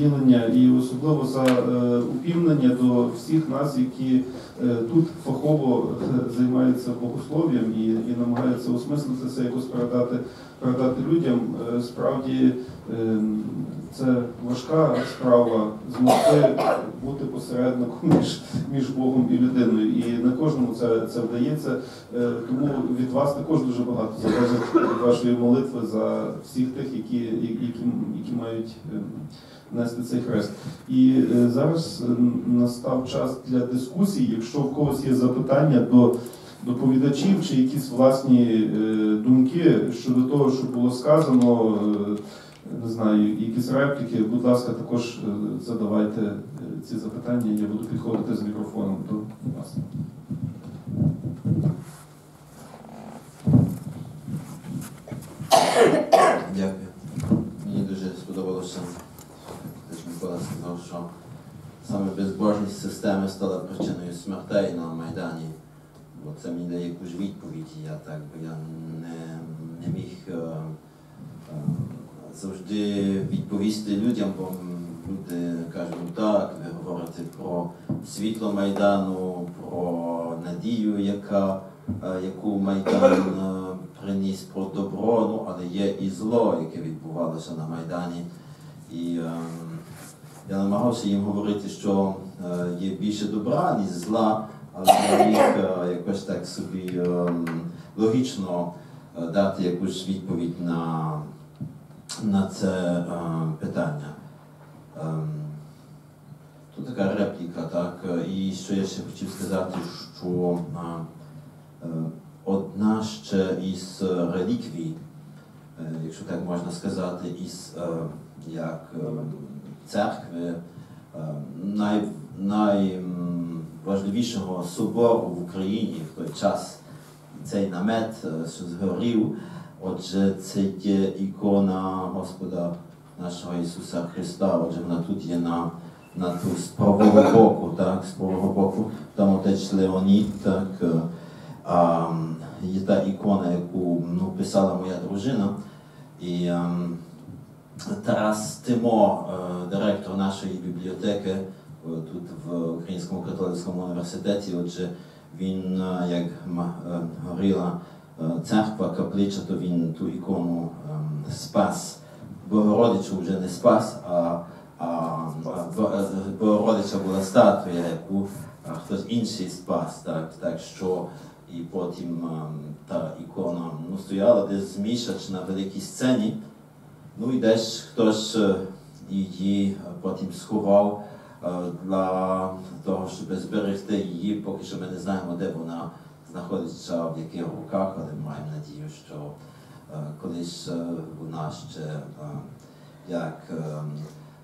особисте і особливо за е, упівнення до всіх нас, які е, тут фахово е, займаються богослов'ям і, і намагаються осмислити це, якось передати, передати людям. Е, Справді е, це важка справа змогти бути посередником між, між Богом і людиною. І не кожному це, це вдається. Е, Тому від вас також дуже багато залежить від вашої молитви за всіх тих, які, які, які мають нести цей хрест. І е, зараз настав час для дискусії. Якщо в когось є запитання до доповідачів чи якісь власні е, думки щодо того, що було сказано, е, не знаю, якісь репліки, будь ласка, також е, задавайте ці запитання. Я буду підходити з мікрофоном до вас. Дякую. Мені дуже сподобалося, те, що Микола сказав, що саме безбожність системи стала причиною смертей на Майдані. Бо це мені дає якусь відповідь. Я так би я не, не міг е, е, завжди відповісти людям, бо люди кажуть, ну так, ви говорите про світло Майдану, про надію, яка, е, яку Майдан е, приніс про добро, ну, але є і зло, яке відбувалося на Майдані. І е, я намагався їм говорити, що е, є більше добра, ніж зла, але не міг е, якось так собі е, логічно дати якусь відповідь на, на це питання. Ем, Тут така репліка, так. І що я ще хотів сказати, що одна ще із реліквій, якщо так можна сказати, із як церкви е, най, найважливішого собору в Україні в той час. Цей намет, е, що згорів, отже, це є ікона Господа нашого Ісуса Христа, отже, вона тут є на, на ту з правого боку, так, з правого боку, там отець Леонід, так, е, а, є та ікона, яку ну, писала моя дружина. І ем, Тарас Тимо, е, директор нашої бібліотеки е, тут в Українському католицькому університеті, отже, він, е, як говорила церква, каплича, то він ту ікону ем, спас. Богородичу вже не спас, а, а Богородича була статуя, яку хтось інший спас. Так, так що і потім ем, та ікона ну, стояла десь місяць на великій сцені. Ну і десь хтось її потім сховав для того, щоб зберегти її, поки що ми не знаємо, де вона знаходиться, в яких руках, але маємо надію, що колись вона ще як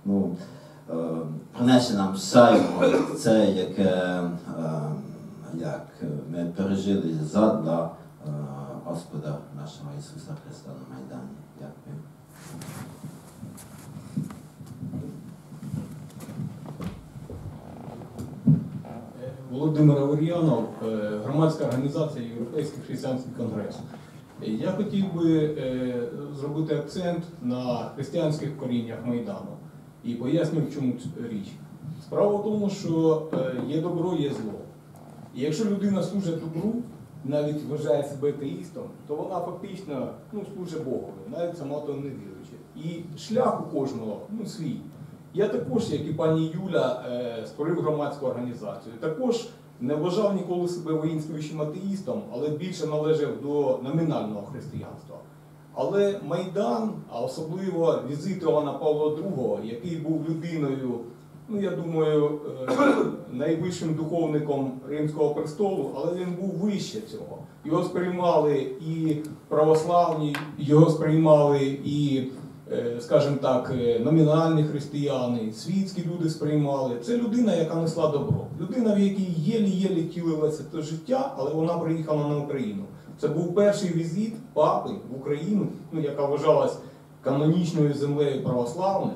ну, принесе нам сяйво це, яке як ми пережили задля Господа нашого Ісуса Христа на Майдані. Дякую. Володимир Авер'янов, е, громадська організація Європейський християнський конгрес. Е, Я хотів би е, зробити акцент на християнських коріннях Майдану і поясню, в чому річ. Справа в тому, що є добро, є зло. І якщо людина служить добру, навіть вважає себе атеїстом, то вона фактично ну, служить Богові, навіть сама то не віруючи. І шлях у кожного ну, свій. Я також, як і пані Юля, е, створив громадську організацію. Також не вважав ніколи себе воїнствуючим атеїстом, але більше належав до номінального християнства. Але Майдан, а особливо візит Івана Павла II, який був людиною, ну я думаю, е, найвищим духовником Римського престолу, але він був вище цього. Його сприймали і православні, його сприймали і е, скажімо так, е, номінальні християни, світські люди сприймали. Це людина, яка несла добро. Людина, в якій єлі-єлі тілилося те життя, але вона приїхала на Україну. Це був перший візит папи в Україну, ну, яка вважалась канонічною землею православних.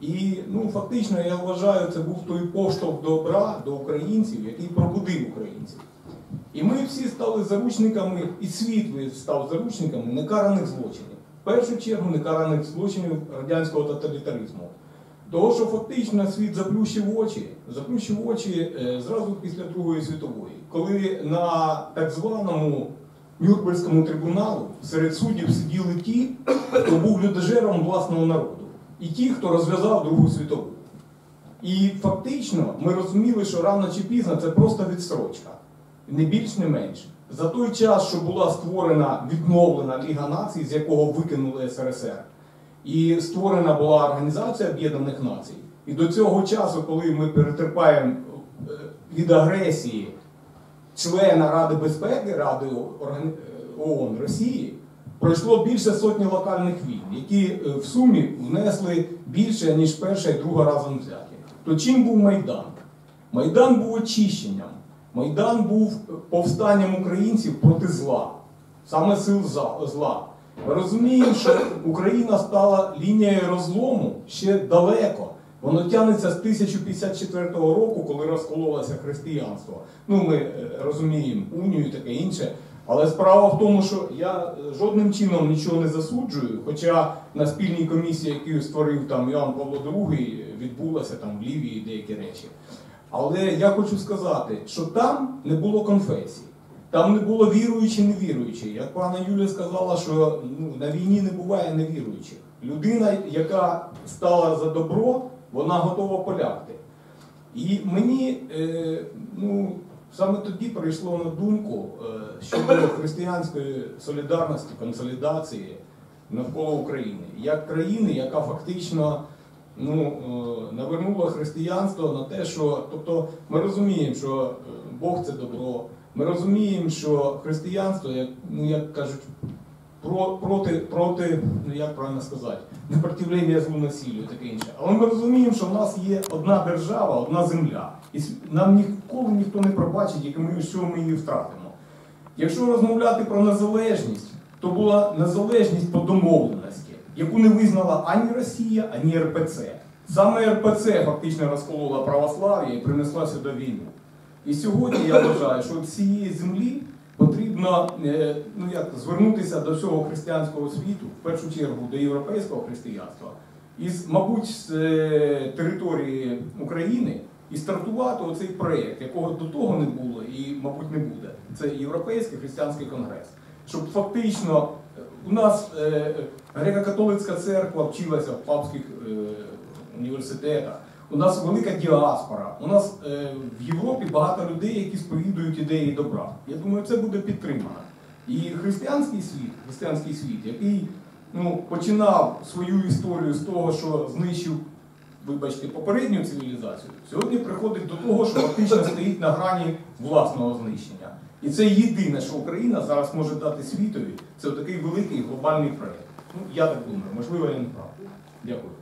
І ну, фактично я вважаю, це був той поштовх добра до українців, який пробудив українців. І ми всі стали заручниками, і світ став заручниками некараних злочинів. В першу чергу некараних злочинів радянського тоталітаризму. Того, що фактично світ заплющив очі, заплющив очі е, зразу після Другої світової, коли на так званому Нюрнберзькому трибуналу серед суддів сиділи ті, хто був людожером власного народу, і ті, хто розв'язав Другу світову. І фактично ми розуміли, що рано чи пізно це просто відстрочка, не більш, не менше. За той час, що була створена відновлена Ліга націй, з якого викинули СРСР, і створена була Організація Об'єднаних Націй. І до цього часу, коли ми перетерпаємо е, від агресії члена Ради безпеки Ради е, ООН Росії, пройшло більше сотні локальних війн, які е, в сумі внесли більше, ніж перша і друга разом взяті. То чим був Майдан? Майдан був очищенням. Майдан був е, повстанням українців проти зла, саме сил зла. Ми розуміємо, що Україна стала лінією розлому ще далеко. Воно тягнеться з 1054 року, коли розкололося християнство. Ну, ми е, розуміємо унію і таке інше. Але справа в тому, що я е, жодним чином нічого не засуджую, хоча на спільній комісії, яку створив там Іоанн Павло II, відбулося там в Лівії деякі речі. Але я хочу сказати, що там не було конфесій. Там не було віруючі, невіруючі. Як пана Юлія сказала, що ну, на війні не буває невіруючих. Людина, яка стала за добро, вона готова полягти. І мені е, ну, саме тоді прийшло на думку що щодо християнської солідарності, консолідації навколо України, як країни, яка фактично ну, е, навернула християнство на те, що тобто ми розуміємо, що е, Бог це добро. Ми розуміємо, що християнство, як, ну, як кажуть, про, проти, проти, ну як правильно сказати, непротивлення злу насіллю і таке інше. Але ми розуміємо, що в нас є одна держава, одна земля. І нам ніколи ніхто не пробачить, як ми, що ми її втратимо. Якщо розмовляти про незалежність, то була незалежність по домовленості, яку не визнала ані Росія, ані РПЦ. Саме РПЦ фактично розколола православ'я і принесла сюди війну. І сьогодні я вважаю, що цієї землі потрібно е, ну, як, звернутися до всього християнського світу, в першу чергу до європейського християнства, і, з, мабуть, з е, території України і стартувати оцей проєкт, якого до того не було і, мабуть, не буде. Це Європейський християнський конгрес. Щоб фактично у нас е, греко-католицька церква вчилася в папських університетах. У нас велика діаспора. У нас е, в Європі багато людей, які сповідують ідеї добра. Я думаю, це буде підтримано. І християнський світ, християнський світ, який ну, починав свою історію з того, що знищив, вибачте, попередню цивілізацію, сьогодні приходить до того, що фактично стоїть на грані власного знищення. І це єдине, що Україна зараз може дати світові, це такий великий глобальний проєкт. Ну, я так думаю, можливо, я не прав. Дякую.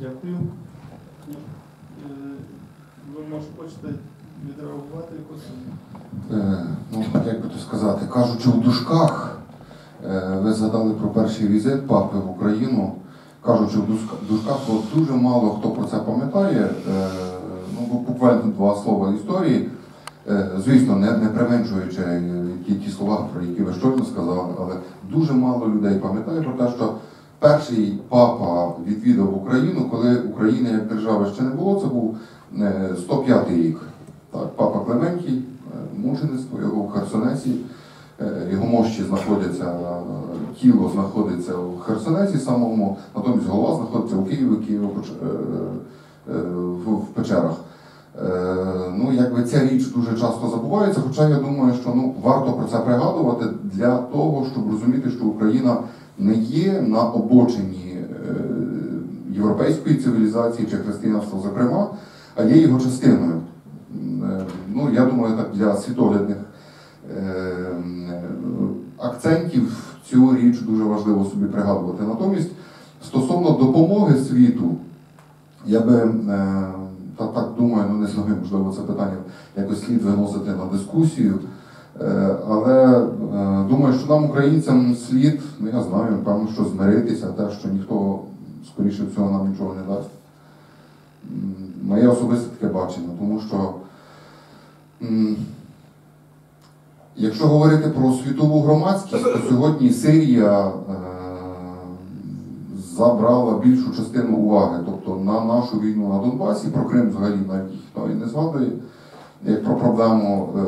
Дякую. Е, Ви може хочете відреагувати якось? Е, ну, як би то сказати, кажучи в дужках, е, ви згадали про перший візит папи в Україну. Кажучи в дужка- дужках, то дуже мало хто про це пам'ятає. Ну, буквально два слова історії. Звісно, не, не применшуючи ті, ті слова, про які ви щойно сказали, але дуже мало людей пам'ятає про те, що перший папа відвідав Україну, коли України як держави ще не було. Це був е, 105 рік. Так, папа Клементій, е, мучеництво його в Херсонесі. Е, Його мощі знаходяться, е, тіло знаходиться у Херсонесі самому, натомість голова знаходиться у Києві, Києві е, е, в в печерах. Е, Ну, якби ця річ дуже часто забувається, хоча я думаю, що ну, варто про це пригадувати для того, щоб розуміти, що Україна не є на обочині е, європейської цивілізації чи християнства, зокрема, а є його частиною. Е, Ну, я думаю, так для світоглядних е, акцентів цю річ дуже важливо собі пригадувати. Натомість, стосовно допомоги світу, я би та, так думаю, ну не знаю, можливо, це питання якось слід виносити на дискусію. Е, Але е, думаю, що нам, українцям, слід, ну я знаю, напевно, що змиритися, те, що ніхто, скоріше всього, нам нічого не дасть. Моє особисте таке бачення, тому що Якщо говорити про світову громадськість, то сьогодні Сирія е, забрала більшу частину уваги. Тобто на нашу війну на Донбасі, про Крим взагалі навіть ніхто і не згадує, як про проблему. Е,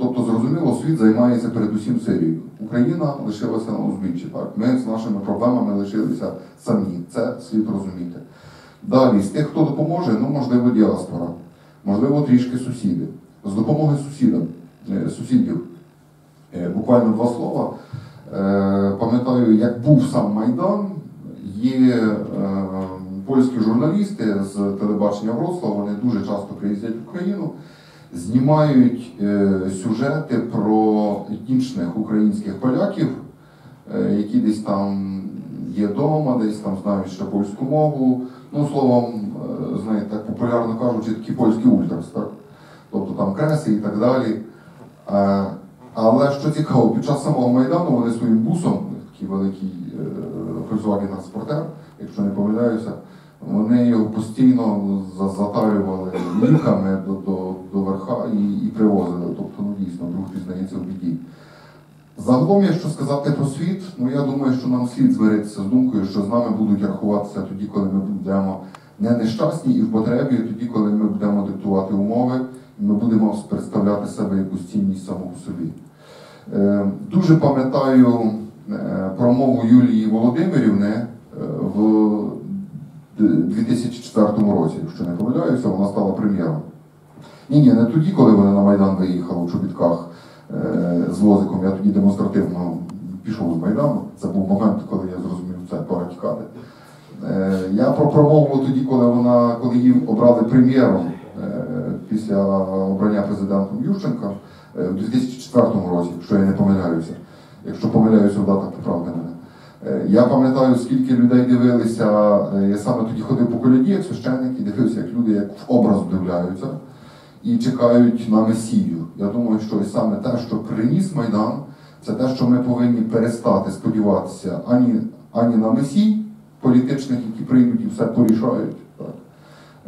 тобто, зрозуміло, світ займається передусім Сирією. Україна лишилася на узбіччі. Так? Ми з нашими проблемами лишилися самі. Це слід розуміти. Далі, з тих, хто допоможе, ну можливо, діаспора, можливо, трішки сусіди. З допомоги сусідам, е, сусідів. Е, Буквально два слова. Пам'ятаю, як був сам Майдан, є польські журналісти з телебачення Вроцлава, вони дуже часто приїздять в Україну, знімають е, сюжети про етнічних українських поляків, е, які десь там є вдома, десь там знають ще польську мову. Ну, словом, е, знаєте, так популярно кажучи, такі польські ультрас, так? Тобто там креси і так далі. Але що цікаво, під час самого Майдану вони своїм бусом, такий великий Volkswagen Transporter, якщо не помиляюся, вони його постійно затарювали ліками до, до, до верха і, і привозили. Тобто, ну дійсно, друг пізнається в біді. Загалом, якщо сказати про світ, ну я думаю, що нам слід змиритися з думкою, що з нами будуть рахуватися тоді, коли ми будемо не нещасні і в потребі, тоді, коли ми будемо диктувати умови, ми будемо представляти себе якусь цінність саму по собі. Е, Дуже пам'ятаю е, промову Юлії Володимирівни е, в 2004 році, якщо не помиляюся, вона стала прем'єром. Ні, ні, не тоді, коли вона на Майдан виїхала у чобітках е, з возиком, я тоді демонстративно пішов з Майдану. Це був момент, коли я зрозумів, це пора тікати. Е, Я про промову тоді, коли вона, коли її обрали прем'єром е, після обрання президентом Ющенка е, в 2004 році, якщо я не помиляюся. Якщо помиляюся в датах, поправте мене. Е, Я пам'ятаю, скільки людей дивилися. е, Я саме тоді ходив по коляді, як священник, і дивився, як люди як в образ вдивляються і чекають на Месію. Я думаю, що ось саме те, що приніс Майдан, це те, що ми повинні перестати сподіватися ані, ані на Месій політичних, які прийдуть і все порішають.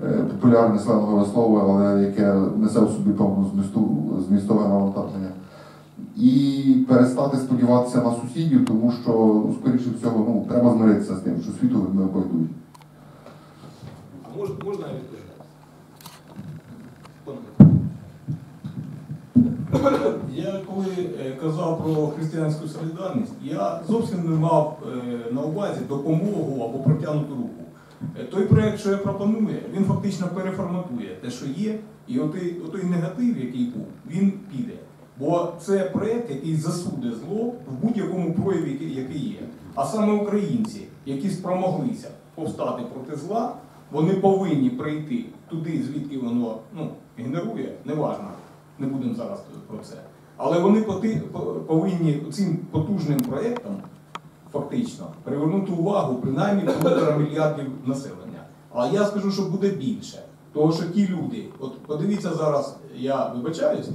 Е, Популярне сленгове слово, але яке несе в собі певну змістове навантаження. І перестати сподіватися на сусідів, тому що, ну, скоріше всього, ну, треба змиритися з тим, що світу ми обойдуть. А мож, можна я? Я коли е, казав про християнську солідарність, я зовсім не мав е, на увазі допомогу або протягнуту руку. Е, Той проект, що я пропоную, він фактично переформатує те, що є, і отой, отой негатив, який був, він піде. Бо це проект, який засуде зло в будь-якому прояві, який- є. А саме українці, які спромоглися повстати проти зла, вони повинні прийти туди, звідки воно ну, генерує, неважно, не будемо зараз про це. Але вони повинні цим потужним проєктом фактично привернути увагу принаймні півтора мільярдів населення. А я скажу, що буде більше. Тому що ті люди, от подивіться зараз, я вибачаюсь,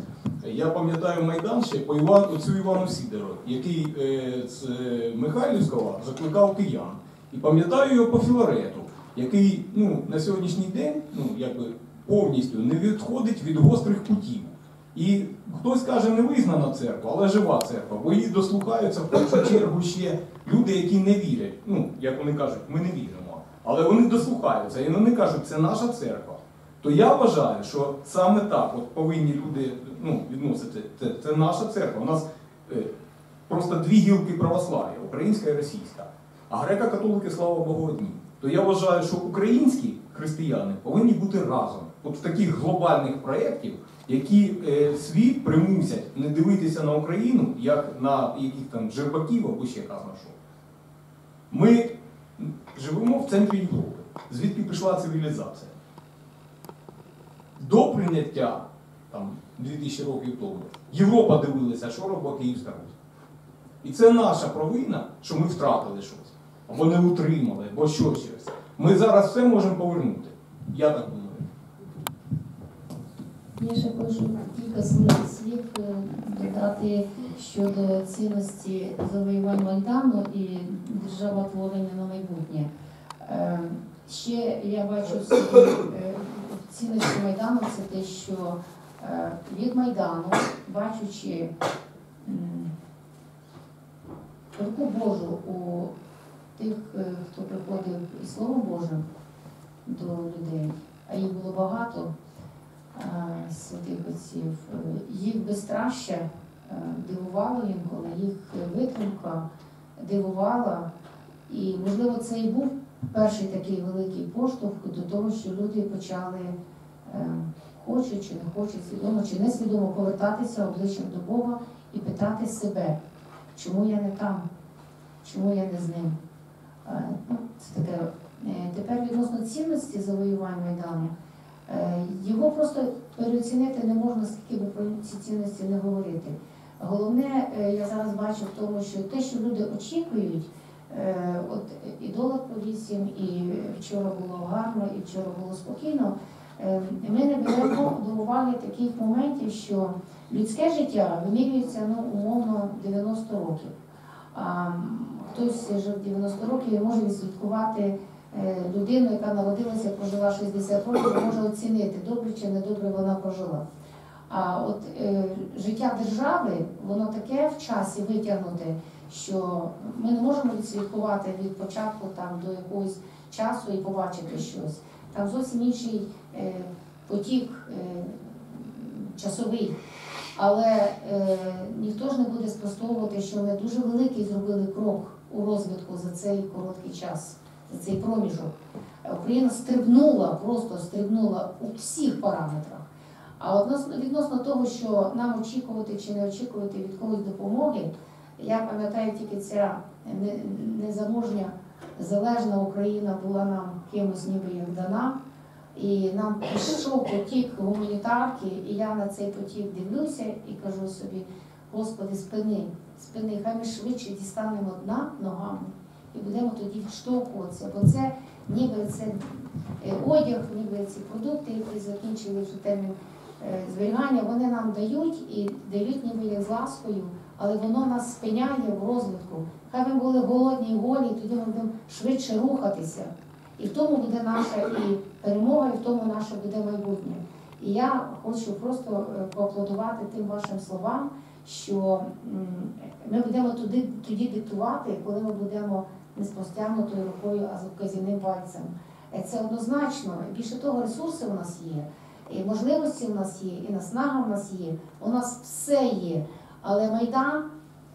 я пам'ятаю Майдан ще по Іван, оцю Івану Сідору, який е, з е, Михайлівського закликав киян. І пам'ятаю його по Філарету, який ну, на сьогоднішній день ну, якби, повністю не відходить від гострих путів. І хтось каже, не визнана церква, але жива церква, бо її дослухаються в першу чергу ще люди, які не вірять. Ну, як вони кажуть, ми не віримо. Але вони дослухаються і вони кажуть, це наша церква. То я вважаю, що саме так от повинні люди ну, відносити. Це, це наша церква. У нас е, просто дві гілки православ'я, українська і російська. А греко-католики, слава Богу, одні. То я вважаю, що українські християни повинні бути разом. От в таких глобальних проєктів, які е, світ примусять не дивитися на Україну, як на яких там жербаків або ще казно що. Ми живемо в центрі Європи, звідки пішла цивілізація. До прийняття там, 2000 років тому Європа дивилася, що робила Київська Русь. І це наша провина, що ми втратили щось, або не утримали, або що щось. Ми зараз все можемо повернути. Я так думаю. Я ще хочу кілька слів, е, додати щодо цінності завоювань Майдану і державотворення на майбутнє. Е, Ще я бачу е, цінності Майдану це те, що е, від Майдану, бачучи руку Божу у тих, е, хто приходив із Словом Божим до людей, а їх було багато е, святих отців, їх безстраща е, дивувало інколи, їх витримка дивувала. І, можливо, це і був перший такий великий поштовх до того, що люди почали, е, хочуть чи не хочуть, свідомо чи несвідомо повертатися обличчям до Бога і питати себе, чому я не там, чому я не з ним. Е, ну, Це таке. Е, Тепер відносно цінності завоювань Майдану, його просто переоцінити не можна, скільки би про ці цінності не говорити. Головне, я зараз бачу в тому, що те, що люди очікують, от і долар по 8, і вчора було гарно, і вчора було спокійно. е, Ми не беремо до уваги таких моментів, що людське життя вимірюється ну, умовно 90 років. А хтось жив 90 років і може відслідкувати е, людину, яка народилася, прожила 60 років, може оцінити, добре чи недобре вона прожила. А от е, життя держави, воно таке в часі витягнуте, що ми не можемо відслідкувати від початку там до якогось часу і побачити щось. Там зовсім інший е, потік е, часовий. Але е, ніхто ж не буде спростовувати, що ми дуже великий зробили крок у розвитку за цей короткий час, за цей проміжок. Україна стрибнула, просто стрибнула у всіх параметрах. А відносно того, що нам очікувати чи не очікувати від когось допомоги, я пам'ятаю тільки ця незаможня залежна Україна була нам кимось ніби як дана. І нам пішов потік гуманітарки, і я на цей потік дивлюся і кажу собі, Господи, спини, спини, хай ми швидше дістанемо дна ногами і будемо тоді відштовхуватися, бо це ніби це е, одяг, ніби ці продукти, які закінчили вже термін зберігання, вони нам дають і дають ніби як з ласкою, але воно нас спиняє в розвитку. Хай ми були голодні і голі, тоді ми будемо швидше рухатися. І в тому буде наша і перемога, і в тому наше буде майбутнє. І я хочу просто е, поаплодувати тим вашим словам, що ми будемо туди, тоді диктувати, коли ми будемо не з простягнутою рукою, а з вказівним пальцем. Е, Це однозначно. Більше того, ресурси у нас є, і можливості у нас є, і наснага у нас є. У нас все є. Але Майдан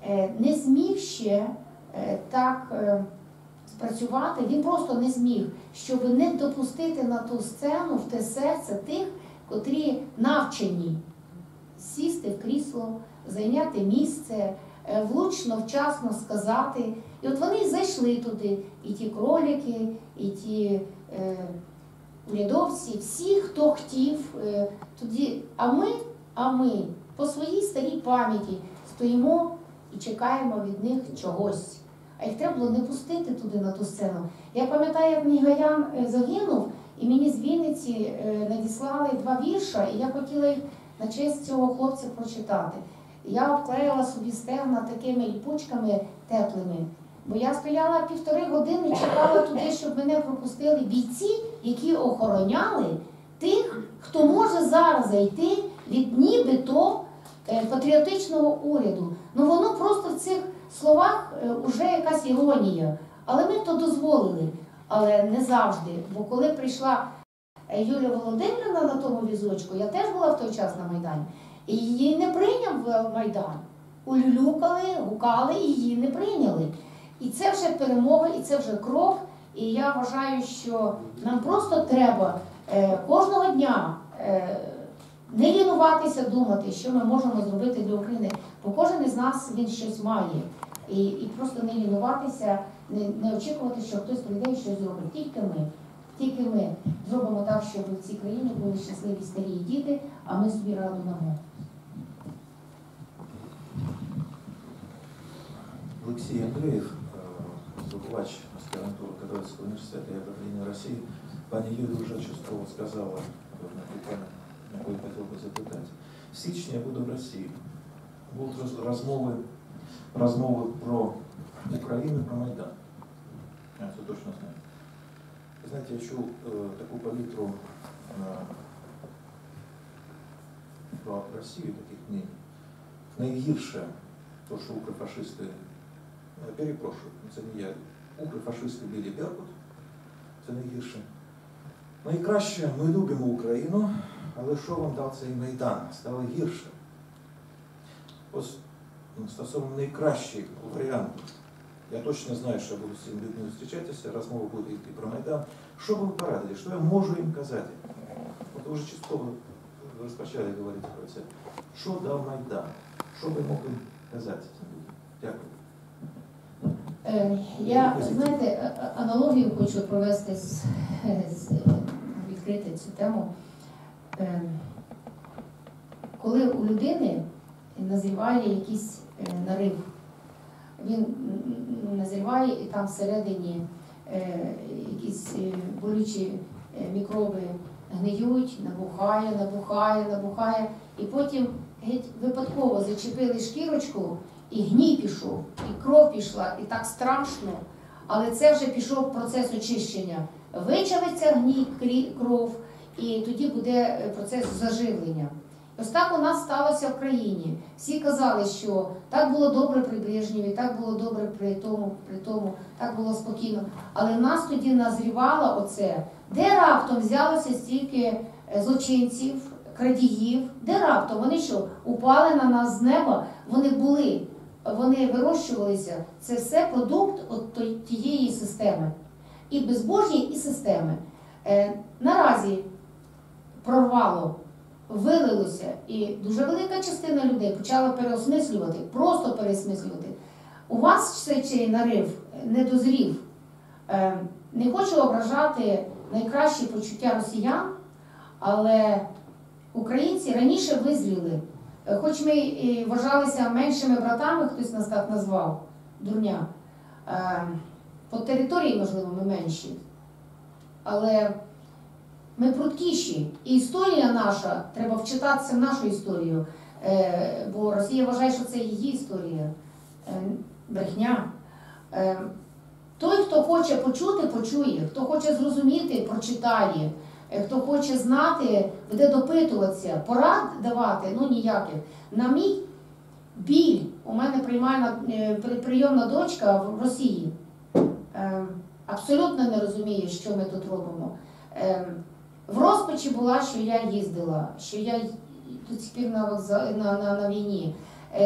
е, не зміг ще е, так. е, спрацювати, він просто не зміг, щоб не допустити на ту сцену, в те серце тих, котрі навчені сісти в крісло, зайняти місце, влучно, вчасно сказати. І от вони зайшли туди, і ті кролики, і ті урядовці, всі, хто хотів е, тоді. А ми, а ми по своїй старій пам'яті стоїмо і чекаємо від них чогось. А їх треба було не пустити туди на ту сцену. Я пам'ятаю, як Нігаян е, загинув, і мені з Вінниці е, надіслали два вірша, і я хотіла їх на честь цього хлопця прочитати. Я обклеїла собі стегна такими ліпучками теплими. Бо я стояла півтори години чекала туди, щоб мене пропустили бійці, які охороняли тих, хто може зараз зайти від нібито е, патріотичного уряду. Ну воно просто в цих словах е, уже якась іронія. Але ми то дозволили, але не завжди. Бо коли прийшла е, Юлія Володимирівна на тому візочку, я теж була в той час на Майдані, і її не прийняв е, Майдан. Улюлюкали, гукали, її не прийняли. І це вже перемога, і це вже крок. І я вважаю, що нам просто треба е, кожного дня е, не лінуватися думати, що ми можемо зробити для України, бо кожен із нас він щось має. І, і просто не лінуватися, не, не очікувати, що хтось прийде і щось зробить. Тільки ми. Тільки ми зробимо так, щоб в цій країні були щасливі старі і діти, а ми собі раду дамо. Алексей Андреев, э, викладач аспірантури Католицького університету и управління Росії. Пані Юлія вже частково сказала на ту тему, на яку я хотів би запитати. В січні я буду в Росії. Будуть роз- розмови, розмови про Україну, про Майдан. Я це точно знаю. Ви знаєте, я чув е, таку палітру е, про Росію, таких мнень. Найгірше то, що укрофашисти, е, перепрошую, це не я. Укрофашисти били Беркут, це найгірше. Найкраще ми любимо Україну, але що вам дав цей Майдан? Стало гірше. Ось ну, стосовно найкращий варіант. Я точно знаю, що я буду з цими людьми зустрічатися, раз мова буде йти про Майдан. Що ви порадили? Що я можу їм казати? От ви вже частково розпочали говорити про це. Що дав Майдан? Що ви могли казати цим людям? Дякую. Е, Я, знаєте, аналогію хочу провести з, з відкрити цю тему. Е, Коли у людини назріває якийсь е, нарив, він назріває і там всередині е, якісь е, болючі е, мікроби гниють, набухає, набухає, набухає, і потім геть випадково зачепили шкірочку, і гній пішов, і кров пішла, і так страшно. Але це вже пішов процес очищення. Вичавиться гній, кров, і тоді буде е, процес заживлення. Ось так у нас сталося в країні. Всі казали, що так було добре при Брежнєві, так було добре при тому, при тому, так було спокійно. Але нас тоді назрівало оце, де раптом взялося стільки е, злочинців, крадіїв, де раптом вони що, упали на нас з неба, вони були, вони вирощувалися. Це все продукт от тієї системи. І безбожні, і системи. Е, наразі прорвало, вилилося, і дуже велика частина людей почала переосмислювати, просто переосмислювати. У вас цей нарив не дозрів. Е, не хочу ображати найкращі почуття росіян, але українці раніше визріли. Е, Хоч ми і вважалися меншими братами, хтось нас так назвав, дурня. Е, По території, можливо, ми менші. Але ми пруткіші. І історія наша, треба вчитатися в нашу історію. Е, Бо Росія вважає, що це її історія. Брехня. Той, хто хоче почути, почує. Хто хоче зрозуміти, прочитає. Е, Хто хоче знати, буде допитуватися, порад давати, ну ніяких. На мій біль, у мене приймальна е, прийомна дочка в Росії. Е, Абсолютно не розуміє, що ми тут робимо. В розпачі була, що я їздила, що я до пір на, на, на, на війні.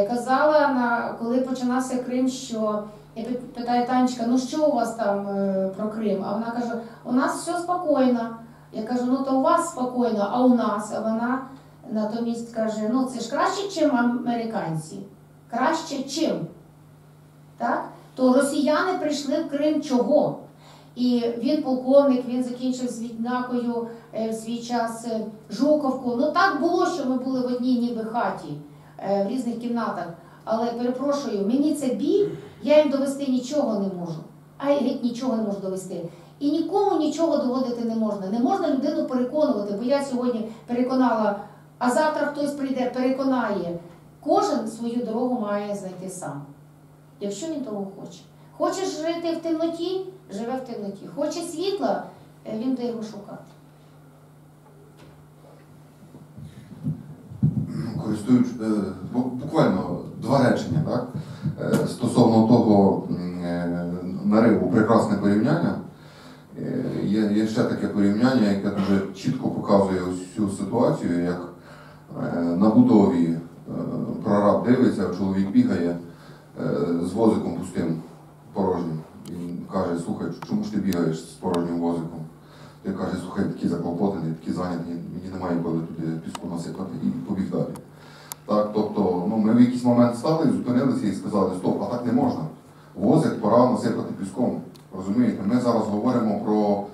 Казала, на, коли починався Крим, що я питаю Танечка, ну що у вас там про Крим? А вона каже, у нас все спокійно. Я кажу, ну то у вас спокійно, а у нас? А вона натомість каже, ну це ж краще, ніж американці. Краще чим? Так? То росіяни прийшли в Крим чого? І він полковник, він закінчив з відзнакою е, в свій час е, Жуковку. Ну так було, що ми були в одній ніби хаті е, в різних кімнатах. Але перепрошую, мені це біль, я їм довести нічого не можу. А я геть нічого не можу довести. І нікому нічого доводити не можна. Не можна людину переконувати, бо я сьогодні переконала, а завтра хтось прийде, переконає. Кожен свою дорогу має знайти сам, якщо він того хоче. Хочеш жити в темноті, живе в темноті. Хоче світла, він буде його шукати. користуюч, е, буквально два речення, так? Е, Стосовно того е, нариву, прекрасне порівняння. Е, Є, є ще таке порівняння, яке дуже чітко показує ось цю ситуацію, як е, на будові е, прораб дивиться, чоловік бігає з возиком пустим порожнім. Він каже, слухай, чому ж ти бігаєш з порожнім возиком? Ти каже, слухай, такий заклопотаний, такий зайнятий, мені немає коли туди піску насипати і побіг далі. Так, тобто, ну, ми в якийсь момент стали, зупинилися і сказали, стоп, а так не можна. Возик пора насипати піском. Розумієте, ми зараз говоримо про,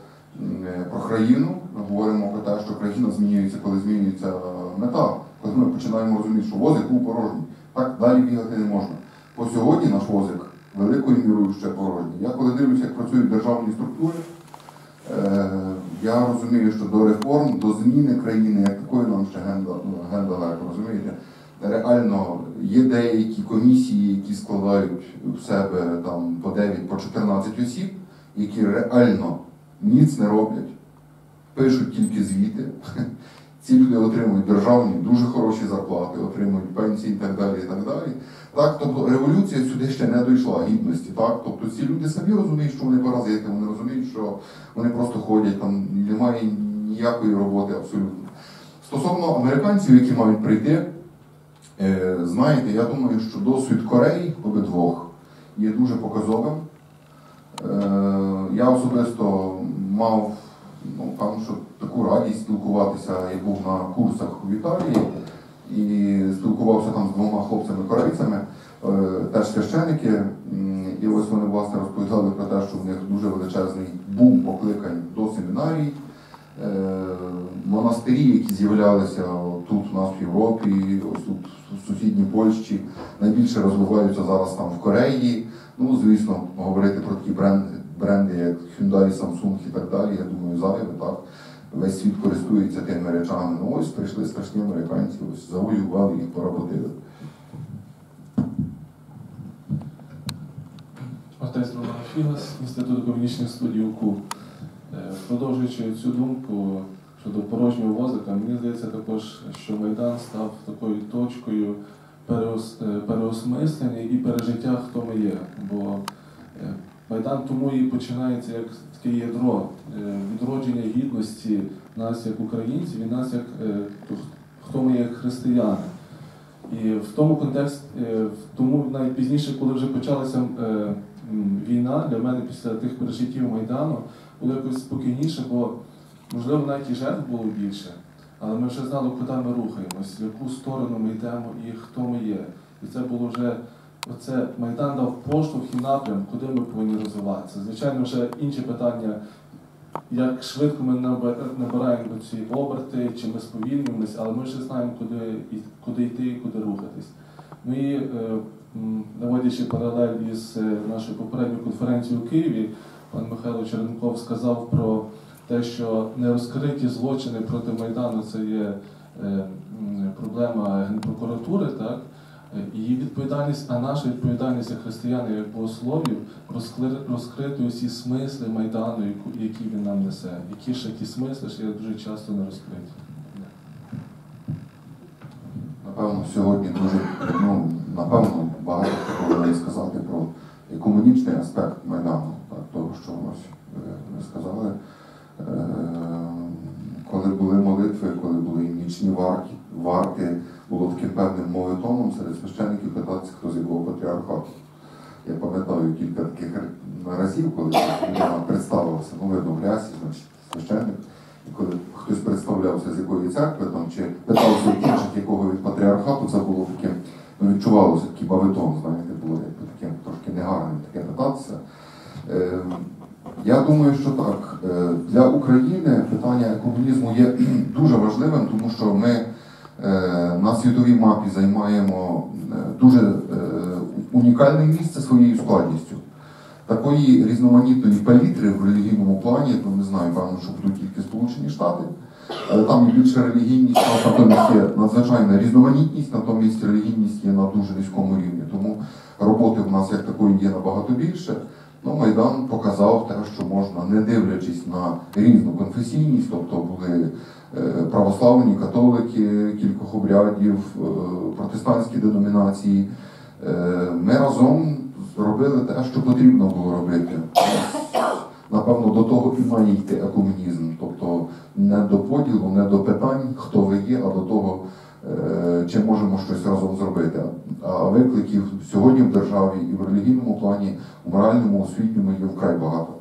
е, про країну, ми говоримо про те, що країна змінюється, коли змінюється е, мета, коли ми починаємо розуміти, що возик був порожній. Так далі бігати не можна. По сьогодні наш возик великою мірою ще порожній. Я коли дивлюся, як працюють державні структури, Е, Я розумію, що до реформ, до зміни країни як такої нам ще ген да- ну, розумієте? Реально є деякі комісії, які складають в себе там по 9, по 14 осіб, які реально ніц не роблять, пишуть тільки звіти. Ці люди отримують державні дуже хороші зарплати, отримують пенсії і так далі. І так далі. Так, тобто революція сюди ще не дійшла гідності. Так? Тобто ці люди самі розуміють, що вони паразити, вони розуміють, що вони просто ходять, там немає ніякої роботи абсолютно. Стосовно американців, які мають прийти, знаєте, я думаю, що досвід Кореї обидвох є дуже показовим. Е, Я особисто мав ну, там, що таку радість спілкуватися. Я був на курсах в Італії і спілкувався там з двома хлопцями-корейцями, е, теж священики. І ось вони власне розповідали про те, що в них дуже величезний бум покликань до семінарій. Е, Монастирі, які з'являлися найбільше розвиваються зараз там в Кореї. Ну, звісно, говорити про такі бренди, бренди, як Hyundai, Samsung і так далі, я думаю, зайве, так. Весь світ користується тими речами. Ну ось прийшли страшні американці, ось завоювали їх, поработили. Отець Роман Фігас, Інститут економічних студій УКУ. Е, Продовжуючи цю думку щодо порожнього возика, мені здається також, що Майдан став такою точкою переосмислення і пережиття, хто ми є. Бо е, Майдан тому і починається як таке ядро е, відродження гідності нас як українців і нас як е, хто ми є як християни. І в тому контексті, е, тому навіть пізніше, коли вже почалася е, війна, для мене після тих пережиттів Майдану було якось спокійніше, бо можливо навіть і жертв було більше, але ми вже знали, куди ми рухаємось, в яку сторону ми йдемо і хто ми є. І це було вже оце Майдан дав поштовх і напрям, куди ми повинні розвиватися. Звичайно, вже інші питання, як швидко ми набираємо ці оберти, чи ми сповільнюємось, але ми вже знаємо, куди, куди йти і куди рухатись. Ну е, наводячи паралель із е, нашою попередньою конференцією у Києві, пан Михайло Черенков сказав про те, що нерозкриті злочини проти Майдану це є е, проблема Генпрокуратури, так? Її відповідальність, а наша відповідальність як християни, як богословів, розкрити усі смисли Майдану, які він нам несе. Які ще ті смисли, що є дуже часто не розкриті. Напевно, сьогодні дуже, ну, напевно, багато хто повинен сказати про економічний аспект Майдану, так, того, що ось е, сказали. Е, Коли були молитви, коли були нічні варки, варки, було таким певним мовитоном серед священників питатися, хто з якого патріархату. Я пам'ятаю кілька таких разів, коли людина представилася, ну видно в рясі, значить, священник. І коли хтось представлявся з якої церкви там, чи питався у інших, якого від патріархату, це було таким, ну відчувалося такий бавитон, знаєте, було якби таким трошки негарним таке питатися. Е, я думаю, що так. Е, Для України питання комунізму є дуже важливим, тому що ми е, на світовій мапі займаємо е, дуже е, унікальне місце своєю складністю. Такої різноманітної палітри в релігійному плані, ну не знаю, певно, що будуть тільки Сполучені Штати, але там більше релігійність, а натомість є надзвичайна різноманітність, натомість релігійність є на дуже низькому рівні. Тому роботи в нас як такої є набагато більше. Ну, Майдан показав те, що можна, не дивлячись на різну конфесійність, тобто були е, православні, католики, кількох обрядів, е, протестантські деномінації. Е, Ми разом зробили те, що потрібно було робити. Напевно, до того і має йти екомунізм, тобто не до поділу, не до питань, хто ви є, а до того, е, чи можемо щось разом зробити. А викликів сьогодні в державі і в релігійному плані, у моральному, освітньому є вкрай багато.